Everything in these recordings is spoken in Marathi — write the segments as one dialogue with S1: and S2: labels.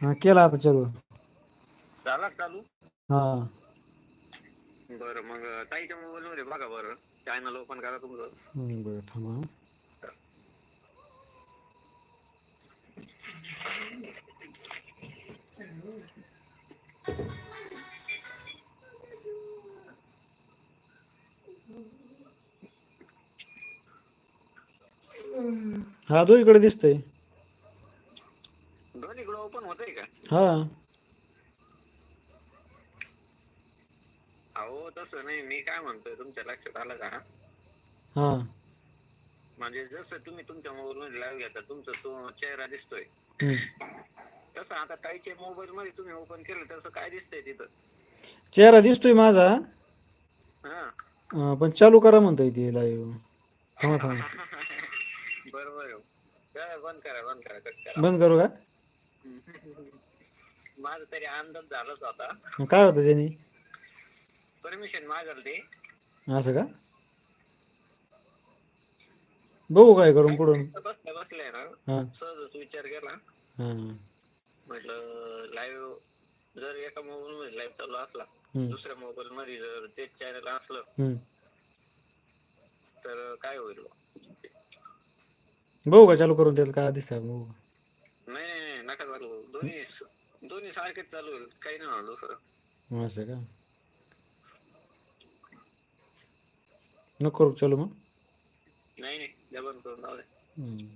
S1: हा केला आता चालू
S2: झाला का चालू?
S1: हा.
S2: बरं मग ताईच्या मोबाईल मध्ये बघा बरं. चॅनल ओपन करा तुमचं.
S1: हम्म, बरं थांबा. हा तो इकडे दिसतंय.
S2: दोन्हीकडे ओपन होतंय का?
S1: हा.
S2: अहो तसं नाही. मी काय म्हणतोय तुमच्या लक्षात आलं का?
S1: हा.
S2: म्हणजे जसं तुम्ही तुमच्या मोबाईल मध्ये लाईव्ह घेता तुमचा तो चेहरा दिसतोय.
S1: हम्म.
S2: तसं आता ताईच्या मोबाईल मध्ये तुम्ही ओपन केलं तसं काय दिसतंय तिथं?
S1: चेहरा दिसतोय माझा.
S2: हा.
S1: अं, पण चालू करा म्हणताय ती लाईव्ह थांबा थांबा.
S2: बरोबर आहे. करा, बंद करा बंद करा कट करा.
S1: बंद करू का?
S2: माझा तरी अंदाज झालाच होता
S1: मग काय होतं त्याने?
S2: परमिशन मागल ते.
S1: असं का? बघू काय करून पुढून.
S2: बसल्या बसल्या ना
S1: हा.
S2: सहजच विचार केला.
S1: हा.
S2: म्हटलं लाईव्ह जर एका मोबाईल मध्ये लाईव्ह चालू असला
S1: हम्म,
S2: दुसऱ्या मोबाईल मध्ये जर तेच चॅनल असलं
S1: हम्म.
S2: तर काय होईल? बुवा?
S1: बघू का चालू करून त्याला काय दिसतंय बघू
S2: नाही नाही नाही, नका चालू करू. दोन्ही दोन्ही सारखेच चालू होईल. काही नाही होणार दुसरं.
S1: असं का? नको करू चालू मग.
S2: नाही नाही. जबन करून
S1: हम्म.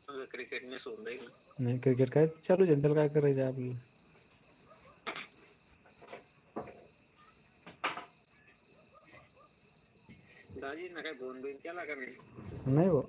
S2: समजा क्रिकेट मिस होऊन जाईल.
S1: नाही क्रिकेट काय चालूच आहे? त्याला काय करायचं आपल्याला
S2: दाजी ना काय फोन बिन केला का नाही?
S1: नाही हो?